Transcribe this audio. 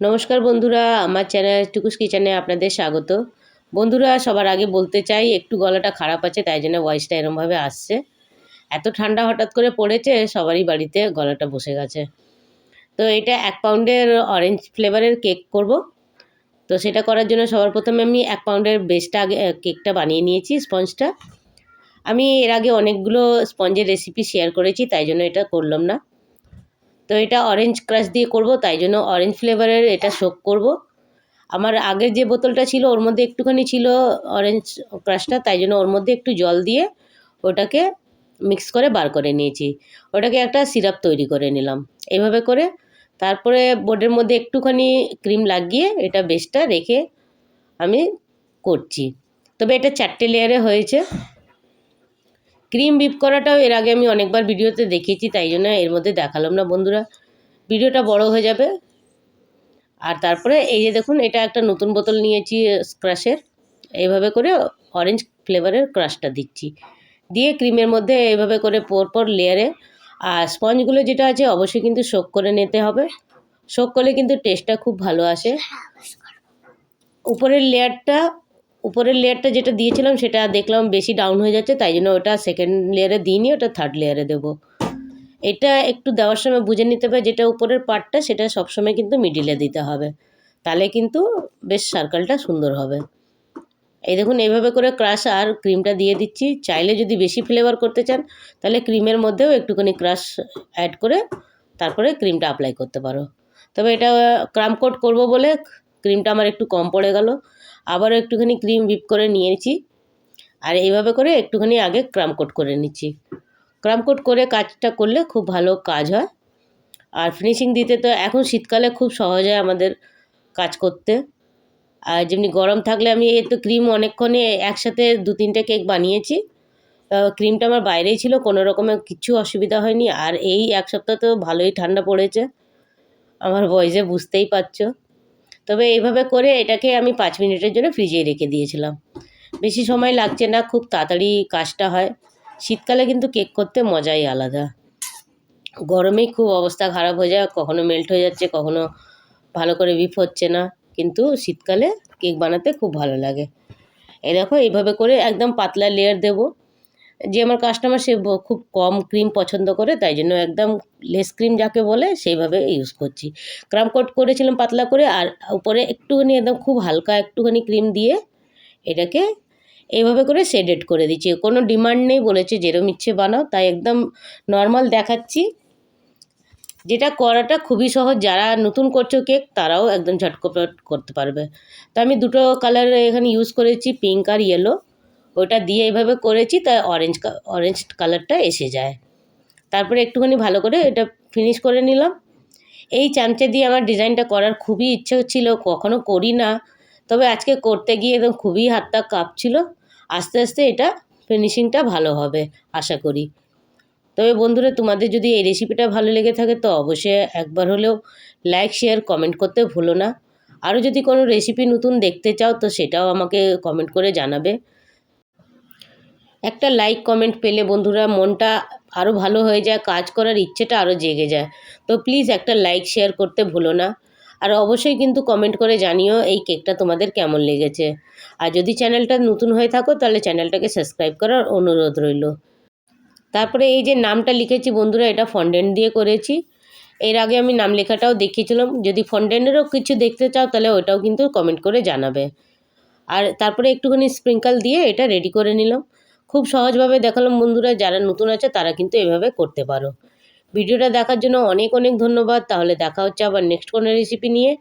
নমস্কার বন্ধুরা, আমার চ্যানেল টুকুস কিচেনে আপনাদের স্বাগত। বন্ধুরা, সবার আগে বলতে চাই, একটু গলাটা খারাপ আছে, তাই জন্য ভয়েসটা এরমভাবে আসছে। এত ঠান্ডা হঠাৎ করে পড়েছে, সবারই বাড়িতে গলাটা বসে গেছে। তো এটা এক পাউন্ডের অরেঞ্জ ফ্লেভারের কেক করব। তো সেটা করার জন্য সবার প্রথমে আমি এক পাউন্ডের বেসটা আগে কেকটা বানিয়ে নিয়েছি স্পঞ্জটা আমি এর আগে অনেকগুলো স্পঞ্জের রেসিপি শেয়ার করেছি, তাই জন্য এটা করলাম না। তো এটা অরেঞ্জ ক্রাশ দিয়ে করব, তাই জন্য অরেঞ্জ ফ্লেভারের এটা শোক করব। আমার আগের যে বোতলটা ছিল, ওর মধ্যে একটুখানি ছিল অরেঞ্জ ক্রাশটা তাই জন্য ওর মধ্যে একটু জল দিয়ে ওটাকে মিক্স করে বার করে নিয়েছি। ওটাকে একটা সিরাপ তৈরি করে নিলাম। এইভাবে করে তারপরে বোর্ডের মধ্যে একটুখানি ক্রিম লাগিয়ে এটা বেসটা রেখে আমি করছি। তবে এটা চারটে লেয়ারে হয়েছে। ক্রিম বিপ করাটাও এর আগে আমি অনেকবার ভিডিওতে দেখিয়েছি, তাই জন্য এর মধ্যে দেখালাম না বন্ধুরা। ভিডিওটা বড় হয়ে যাবে। আর তারপরে এই যে দেখুন, এটা একটা নতুন বোতল নিয়েছি ক্রাশের এইভাবে করে অরেঞ্জ ফ্লেভারের ক্রাশটা দিচ্ছি। দিয়ে ক্রিমের মধ্যে এইভাবে করে পর পর লেয়ারে, আর স্পঞ্জগুলো যেটা আছে অবশ্যই কিন্তু শোক করে নিতে হবে। শোক করলে কিন্তু টেস্টটা খুব ভালো আসে। উপরের লেয়ারটা উপরের লেয়ারটা যেটা দিয়েছিলাম সেটা দেখলাম বেশি ডাউন হয়ে যাচ্ছে, তাই জন্য ওটা সেকেন্ড লেয়ারে দিইনি, ওটা থার্ড লেয়ারে দেবো। এটা একটু দেওয়ার সময় বুঝে নিতে হবে যেটা উপরের পার্টটা সেটা সবসময় কিন্তু মিডিলে দিতে হবে। তাহলে কিন্তু বেশ সার্কেলটা সুন্দর হবে। এই দেখুন, এইভাবে করে ক্রাশ আর ক্রিমটা দিয়ে দিচ্ছি। চাইলে যদি বেশি ফ্লেভার করতে চান, তাহলে ক্রিমের মধ্যেও একটুখানি ক্রাশ অ্যাড করে তারপরে ক্রিমটা অ্যাপ্লাই করতে পারো। তবে এটা ক্রাম কোট করব বলে ক্রিমটা আমার একটু কম পড়ে গেল। আবারও একটুখানি ক্রিম বিপ করে নিয়েছি। আর এইভাবে করে একটুখানি আগে ক্রাম কোট করে নিচ্ছি। ক্রাম কোট করে কাজটা করলে খুব ভালো কাজ হয়। আর ফিনিশিং দিতে তো এখন শীতকালে খুব সহজ হয় আমাদের কাজ করতে। আর যেমনি গরম থাকলে আমি এই তো ক্রিম অনেকক্ষণে একসাথে দু তিনটে কেক বানিয়েছি ক্রিমটা আমার বাইরেই ছিল, কোনো রকমের কিছু অসুবিধা হয়নি। আর এই এক সপ্তাহ তো ভালোই ঠান্ডা পড়েছে। আমার ভয়েসে বুঝতেই পারছ। তবে এইভাবে করে এটাকে আমি পাঁচ মিনিটের জন্য ফ্রিজে রেখে দিয়েছিলাম। বেশি সময় লাগছে না, খুব তাড়াতাড়ি কাজটা হয়। শীতকালে কিন্তু কেক করতে মজাই আলাদা। গরমেই খুব অবস্থা খারাপ হয়ে যায়, কখনো মেল্ট হয়ে যাচ্ছে, কখনো ভালো করে বিফ হচ্ছে না। কিন্তু শীতকালে কেক বানাতে খুব ভালো লাগে। এই দেখো, এইভাবে করে একদম পাতলা লেয়ার দেবো। যে আমার কাস্টমার সে খুব কম ক্রিম পছন্দ করে, তাই জন্য একদম লেস ক্রিম যাকে বলে সেইভাবে ইউজ করছি। ক্রাম কোট করেছিলাম পাতলা করে, আর উপরে একটুখানি একদম খুব হালকা একটুখানি ক্রিম দিয়ে এটাকে এইভাবে করে শেডেড করে দিচ্ছি। কোনো ডিমান্ড নেই বলেছে, যেরম ইচ্ছে বানাও, তাই একদম নর্মাল দেখাচ্ছি। যেটা করাটা খুবই সহজ, যারা নতুন করছ কেক তারাও একদম ঝটকপট করতে পারবে। তো আমি দুটো কালার এখানে ইউজ করেছি পিঙ্ক আর ইয়েলো ওটা দিয়ে এইভাবে করেছি তাই অরেঞ্জ অরেঞ্জ কালারটা এসে যায়। তারপরে একটুখানি ভালো করে এটা ফিনিশ করে নিলাম। এই চামচে দিয়ে আমার ডিজাইনটা করার খুবই ইচ্ছে ছিল, কখনো করি না। তবে আজকে করতে গিয়ে একদম খুবই হাতটা কাঁপছিল। আস্তে আস্তে এটা ফিনিশিংটা ভালো হবে, আশা করি। তবে বন্ধুরা, তোমাদের যদি এই রেসিপিটা ভালো লেগে থাকে, তো অবশ্যই একবার হলেও লাইক শেয়ার কমেন্ট করতে ভুলো না। আরও যদি কোনো রেসিপি নতুন দেখতে চাও, তো সেটাও আমাকে কমেন্ট করে জানাবে। একটা লাইক কমেন্ট পেলে বন্ধুরা মনটা আরও ভালো হয়ে যায়, কাজ করার ইচ্ছেটা আরও জেগে যায়। তো প্লিজ একটা লাইক শেয়ার করতে ভুলো না। আর অবশ্যই কিন্তু কমেন্ট করে জানিও এই কেকটা তোমাদের কেমন লেগেছে। আর যদি চ্যানেলটা নতুন হয়ে থাকো, তাহলে চ্যানেলটাকে সাবস্ক্রাইব করার অনুরোধ রইল। তারপরে এই যে নামটা লিখেছি বন্ধুরা, এটা ফন্ডেন্ট দিয়ে করেছি। এর আগে আমি নাম লেখাটাও দেখিয়েছিলাম। যদি ফন্ডেন্টেরও কিছু দেখতে চাও, তাহলে ওটাও কিন্তু কমেন্ট করে জানাবে। আর তারপরে একটুখানি স্প্রিঙ্কল দিয়ে এটা রেডি করে নিলাম। খুব সহজভাবে দেখালাম বন্ধুরা, যারা নতুন আছে তারা কিন্তু এভাবে করতে পারো। ভিডিওটা দেখার জন্য অনেক অনেক ধন্যবাদ। তাহলে দেখা হচ্ছে আবার নেক্সট কোনো রেসিপি নিয়ে।